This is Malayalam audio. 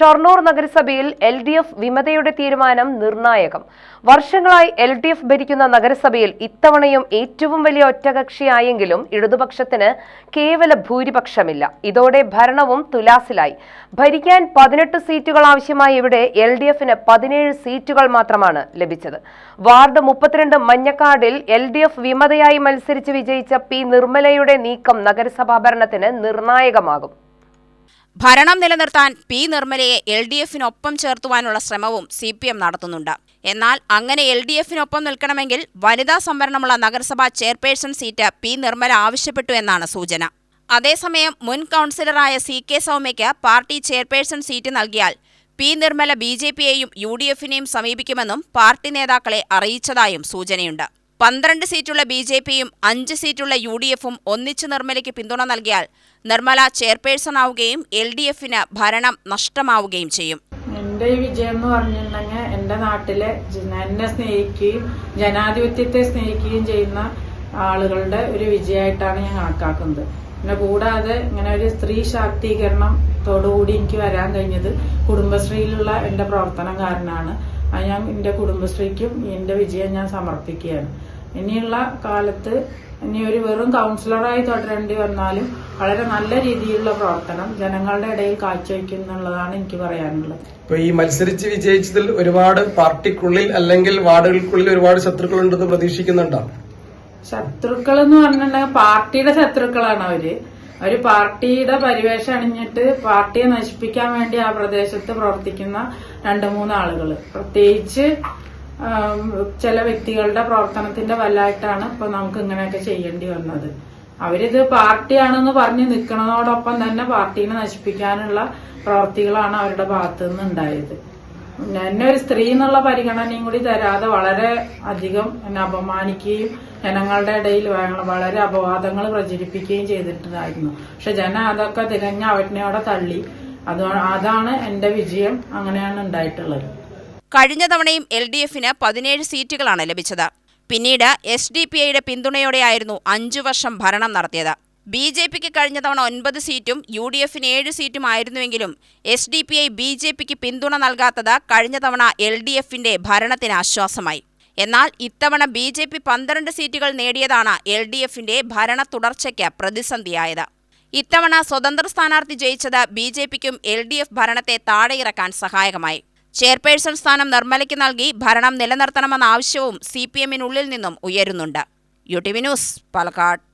ഷൊർണൂർ നഗരസഭയിൽ എൽ ഡി എഫ് വിമതയുടെ തീരുമാനം നിർണായകം. വർഷങ്ങളായി എൽ ഡി എഫ് ഭരിക്കുന്ന നഗരസഭയിൽ ഇത്തവണയും ഏറ്റവും വലിയ ഒറ്റകക്ഷിയായെങ്കിലും ഇടതുപക്ഷത്തിന് കേവല ഭൂരിപക്ഷമില്ല. ഇതോടെ ഭരണവും തുലാസിലായി. ഭരിക്കാൻ പതിനെട്ട് സീറ്റുകൾ ആവശ്യമായ ഇവിടെ എൽ ഡി എഫിന് പതിനേഴ് സീറ്റുകൾ മാത്രമാണ് ലഭിച്ചത്. വാർഡ് മുപ്പത്തിരണ്ട് മഞ്ഞക്കാടിൽ എൽ ഡി എഫ് വിമതയായി മത്സരിച്ച് വിജയിച്ച പി നിർമ്മലയുടെ നീക്കം നഗരസഭാ ഭരണത്തിന് നിർണായകമാകും. ഭരണം നിലനിർത്താൻ പി നിർമ്മലയെ എൽ ഡി എഫിനൊപ്പം ചേർത്തുവാനുള്ള ശ്രമവും സി പി എം നടത്തുന്നുണ്ട്. എന്നാൽ അങ്ങനെ എൽ ഡി എഫിനൊപ്പം നിൽക്കണമെങ്കിൽ വനിതാ സംവരണമുള്ള നഗരസഭാ ചെയർപേഴ്സൺ സീറ്റ് പി നിർമ്മല ആവശ്യപ്പെട്ടു എന്നാണ് സൂചന. അതേസമയം മുൻ കൗൺസിലറായ സി കെ സൗമ്യയ്ക്ക് പാർട്ടി ചെയർപേഴ്സൺ സീറ്റ് നൽകിയാൽ പി നിർമ്മല ബി ജെ പിയെയും യു ഡി എഫിനെയും സമീപിക്കുമെന്നും പാർട്ടി നേതാക്കളെ അറിയിച്ചതായും സൂചനയുണ്ട്. പന്ത്രണ്ട് സീറ്റുള്ള ബി ജെ പിയും അഞ്ച് സീറ്റുള്ള യു ഡി എഫും ഒന്നിച്ച് നിർമ്മലയ്ക്ക് പിന്തുണ നൽകിയാൽ നിർമ്മല ചെയർപേഴ്സൺ ആവുകയും എൽ ഡി എഫിന് ഭരണം നഷ്ടമാവുകയും ചെയ്യും. എന്റെ ഈ വിജയം എന്ന് പറഞ്ഞിട്ടുണ്ടെങ്കിൽ എന്റെ നാട്ടിലെ എന്നെ സ്നേഹിക്കുകയും ജനാധിപത്യത്തെ സ്നേഹിക്കുകയും ചെയ്യുന്ന ആളുകളുടെ ഒരു വിജയമായിട്ടാണ് ഞാൻ കണക്കാക്കുന്നത്. പിന്നെ കൂടാതെ ഇങ്ങനെ ഒരു സ്ത്രീ ശാക്തീകരണത്തോടുകൂടി എനിക്ക് വരാൻ കഴിഞ്ഞത് കുടുംബശ്രീയിലുള്ള എന്റെ പ്രവർത്തനം കാരണമാണ്. അത് ഞാൻ എന്റെ കുടുംബശ്രീക്കും എന്റെ വിജയം ഞാൻ സമർപ്പിക്കുകയാണ്. ഇനിയുള്ള കാലത്ത് ഇനി ഒരു വെറും കൗൺസിലറായി തുടരേണ്ടി വന്നാലും വളരെ നല്ല രീതിയിലുള്ള പ്രവർത്തനം ജനങ്ങളുടെ ഇടയിൽ കാഴ്ചവെക്കും എന്നുള്ളതാണ് എനിക്ക് പറയാനുള്ളത്. ഇപ്പൊ ഈ മത്സരിച്ച് വിജയിച്ചതിൽ ഒരുപാട് പാർട്ടിക്കുള്ളിൽ അല്ലെങ്കിൽ വാർഡുകൾക്കുള്ളിൽ ഒരുപാട് ശത്രുക്കൾ ഉണ്ടെന്ന് പ്രതീക്ഷിക്കുന്നുണ്ടോ? ശത്രുക്കൾ എന്ന് പറഞ്ഞിട്ടുണ്ടെങ്കിൽ പാർട്ടിയുടെ ശത്രുക്കളാണ് അവർ. അവർ പാർട്ടിയുടെ പരിവേഷം അണിഞ്ഞിട്ട് പാർട്ടിയെ നശിപ്പിക്കാൻ വേണ്ടി ആ പ്രദേശത്ത് പ്രവർത്തിക്കുന്ന രണ്ട് മൂന്ന് ആളുകൾ പ്രത്യേകിച്ച് ചില വ്യക്തികളുടെ പ്രവർത്തനത്തിന്റെ ഫലമായിട്ടാണ് ഇപ്പൊ നമുക്ക് ഇങ്ങനെയൊക്കെ ചെയ്യേണ്ടി വന്നത്. അവരിത് പാർട്ടിയാണെന്ന് പറഞ്ഞ് നിൽക്കുന്നതോടൊപ്പം തന്നെ പാർട്ടീനെ നശിപ്പിക്കാനുള്ള പ്രവർത്തികളാണ് അവരുടെ ഭാഗത്തു നിന്ന് ഉണ്ടായത് എന്നെ ഒരു സ്ത്രീ എന്നുള്ള പരിഗണനയും കൂടി തരാതെ വളരെ അധികം എന്നെ അപമാനിക്കുകയും ജനങ്ങളുടെ ഇടയിൽ വളരെ അപവാദങ്ങൾ പ്രചരിപ്പിക്കുകയും ചെയ്തിട്ടുണ്ടായിരുന്നു. പക്ഷെ ജനം അതൊക്കെ തികഞ്ഞ അവജ്ഞയോടെ തള്ളി. അത് അതാണ് എന്റെ വിജയം. അങ്ങനെയാണ് ഉണ്ടായിട്ടുള്ളത്. കഴിഞ്ഞ തവണയും എൽ ഡി എഫിന് പതിനേഴ് സീറ്റുകളാണ് ലഭിച്ചത്. പിന്നീട് എസ് ഡി പി ഐയുടെ പിന്തുണയോടെയായിരുന്നു അഞ്ചു വർഷം ഭരണം നടത്തിയത്. ബി ജെ പിക്ക് കഴിഞ്ഞ തവണ ഒൻപത് സീറ്റും യു ഡി എഫിന് ഏഴ് സീറ്റും ആയിരുന്നുവെങ്കിലും S D P I B J പിക്ക് പിന്തുണ നൽകാത്തത് കഴിഞ്ഞ തവണ എൽ ഡി എഫിന്റെ ഭരണത്തിന് ആശ്വാസമായി. എന്നാൽ ഇത്തവണ ബി ജെ പി പന്ത്രണ്ട് സീറ്റുകൾ നേടിയതാണ് എൽ ഡി എഫിന്റെ ഭരണ തുടർച്ചയ്ക്ക് പ്രതിസന്ധിയായത്. ഇത്തവണ സ്വതന്ത്ര സ്ഥാനാർത്ഥി ജയിച്ചത് ബി ജെ പിക്കും എൽ ഡി എഫ് ഭരണത്തെ താഴെയിറക്കാൻ സഹായകമായി. ചെയർപേഴ്സൺ സ്ഥാനം നിർമ്മലയ്ക്ക് നൽകി ഭരണം നിലനിർത്തണമെന്ന ആവശ്യവും സി പി എമ്മിനുള്ളിൽ നിന്നും ഉയരുന്നുണ്ട്. U T V news Palakkad.